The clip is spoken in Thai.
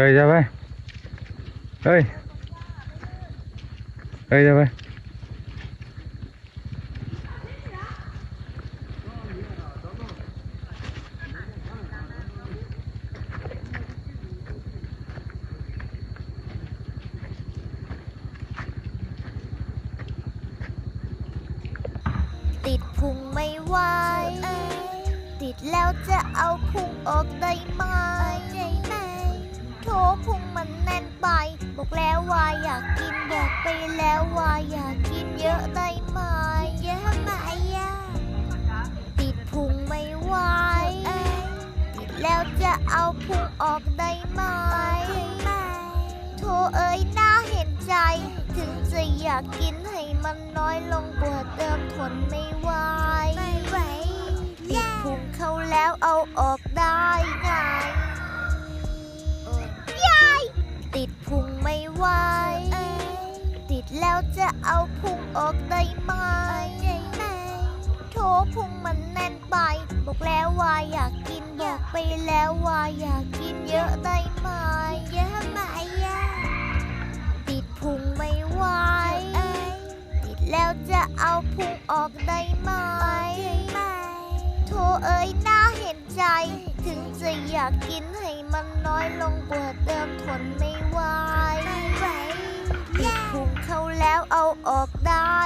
Đây ra đây. Đây. เฮ้ยเฮ้ยจะไปติดพุงไม่ไหวติดแล้วจะเอาพุงออกได้ไหม โถพุงมันแน่นไป บอกแล้วว่าอยากกินบอกไปแล้วว่าอยากกินเยอะได้ไหมเยอะไหมอะติดพุงไม่ไหวติดแล้วจะเอาพุงออกได้ไหมโถเอ้ยน่าเห็นใจ ถึงจะอยากกินให้มันน้อยลงกว่าเดิมทนไม่ไหวไม่ไหวติดพุงเข้าแล้วเอาออกได้ไง จะเอาพุงออกได้ไหมโถพุงมันแน่นไป บอกแล้วว่าอยากกินบอกไปแล้วว่าอยากกินเยอะได้ไหมเยอะไหมอะติดพุงไม่ไหวติดแล้วจะเอาพุงออกได้ไหมโถเอ้ยน่าเห็นใจ ถึงจะอยากกินให้มันน้อยลงกว่าเดิมทน อกได้